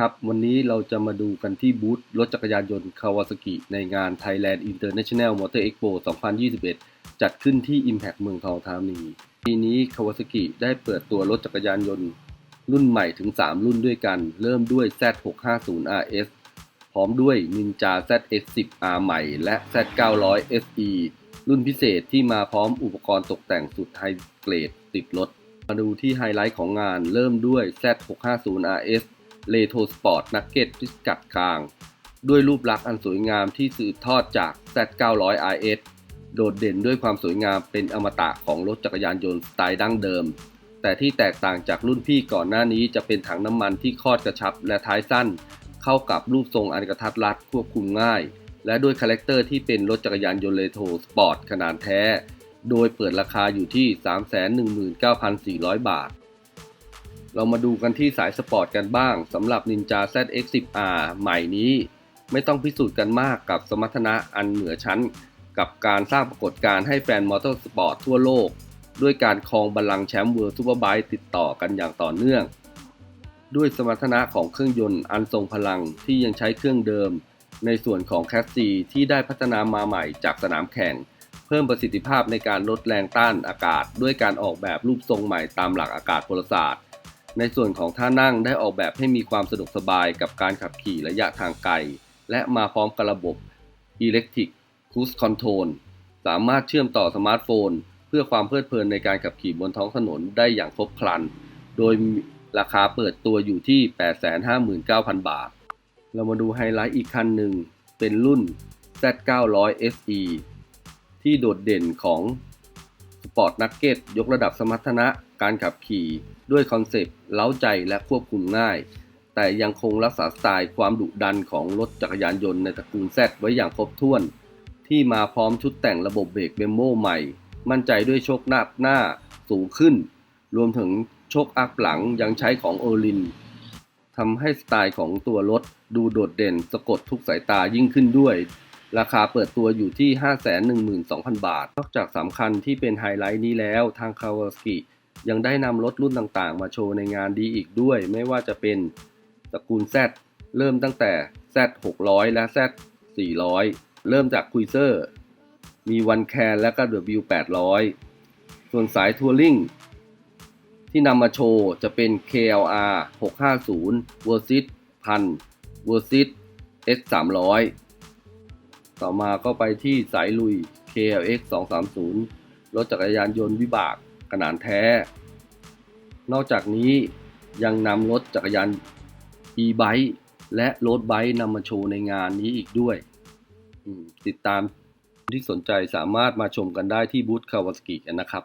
ครับ วันนี้เราจะมาดูกันที่บูธรถจักรยานยนต์คาวาซากิในงาน Thailand International Motor Expo 2021 จัดขึ้นที่ Impact เมืองทองธานี ปีนี้คาวาซากิได้เปิดตัวรถจักรยานยนต์ รุ่นใหม่ถึง 3 รุ่นด้วยกัน เริ่มด้วย Z650RS พร้อมด้วย Ninja ZX10R ใหม่ และ Z900 SE รุ่นพิเศษที่มาพร้อมอุปกรณ์ตกแต่งสุดไฮเกรดติดรถ มาดูที่ไฮไลท์ของงานเริ่มด้วย Z650RS เลโทสปอร์ตนักเก็ตพิกัดกลาง ด้วยรูปลักษณ์อันสวยงามที่สืบทอดจาก Z900RS โดดเด่นด้วยความสวยงามเป็นอมตะของรถจักรยานยนต์สไตล์ดั้งเดิม แต่ที่แตกต่างจากรุ่นพี่ก่อนหน้านี้จะเป็นถังน้ำมันที่คลอดกระชับและท้ายสั้น เข้ากับรูปทรงอันกระทัดรัดควบคุมง่าย และด้วยคาแรคเตอร์ที่เป็นรถจักรยานยนต์เลโทสปอร์ตขนาดแท้ โดยเปิดราคาอยู่ที่ 319,400 บาท เรามาดูกันที่สายสปอร์ตกันบ้างสำหรับ Ninja ZX10R ใหม่นี้ ไม่ต้องพิสูจน์กันมากกับสมรรถนะอันเหนือชั้น กับการสร้างปรากฏการณ์ให้แฟนมอเตอร์สปอร์ตทั่วโลก ด้วยการครองบัลลังก์แชมป์เวิร์ซูเปอร์ไบค์ติดต่อกันอย่างต่อเนื่อง ด้วยสมรรถนะของเครื่องยนต์อันทรงพลังที่ยังใช้เครื่องเดิม ในส่วนของแคสซีที่ได้พัฒนามาใหม่จากสนามแข่ง เพิ่มประสิทธิภาพในการลดแรงต้านอากาศ ด้วยการออกแบบรูปทรงใหม่ตามหลักอากาศพลศาสตร์ ในส่วนของท่านั่งได้ออกแบบให้มีความสะดวกสบายกับการขับขี่ระยะทางไกล และมาพร้อมกับระบบ Electric Cruise Control สามารถเชื่อมต่อสมาร์ทโฟน เพื่อความเพลิดเพลินในการขับขี่บนท้องถนนได้อย่างครบครัน โดยราคาเปิดตัวอยู่ที่ 859,000 บาท เรามาดูไฮไลท์อีกคันหนึ่ง เป็นรุ่น Z900 SE ที่โดดเด่นของ Sport Nugget ยกระดับสมรรถนะ การขับขี่ด้วยคอนเซปต์เล้าใจและควบคุมง่าย แต่ยังคงรักษาสไตล์ความดุดันของรถจักรยานยนต์ในตระกูล Z ไว้อย่างครบถ้วน ที่มาพร้อมชุดแต่งระบบเบรกเบมโมใหม่ มั่นใจด้วยโชคหน้าหน้าสูงขึ้น รวมถึงโชคอัพหลังยังใช้ของโอลินทำให้สไตล์ของตัวรถดูโดดเด่นสะกดทุกสายตายิ่งขึ้นด้วย ราคาเปิดตัวอยู่ที่ 512,000 บาท นอกจากสำคัญที่เป็นไฮไลท์นี้แล้ว ทางคาวาสกิ ยังได้นำรถรุ่นต่างๆ มาโชว์ในงานดีอีกด้วย ไม่ว่าจะเป็นตระกูล Z เริ่มตั้งแต่ Z 600 และ Z 400 เริ่มจากคุยเซอร์มีวันแคนและก็ W 800 ส่วนสายทัวริงที่นำมาโชว์จะเป็น KLR 650 Versys 1000 Versys S 300 ต่อมาก็ไปที่สายลุย KLX 230 รถจักรยานยนต์วิบาก ขนาดแท้ นอกจากนี้ยังนำรถจักรยาน e-bike และรถไบค์นำมาโชว์ในงานนี้อีกด้วย ติดตามที่สนใจสามารถมาชมกันได้ที่บูธคาวาสกินะครับ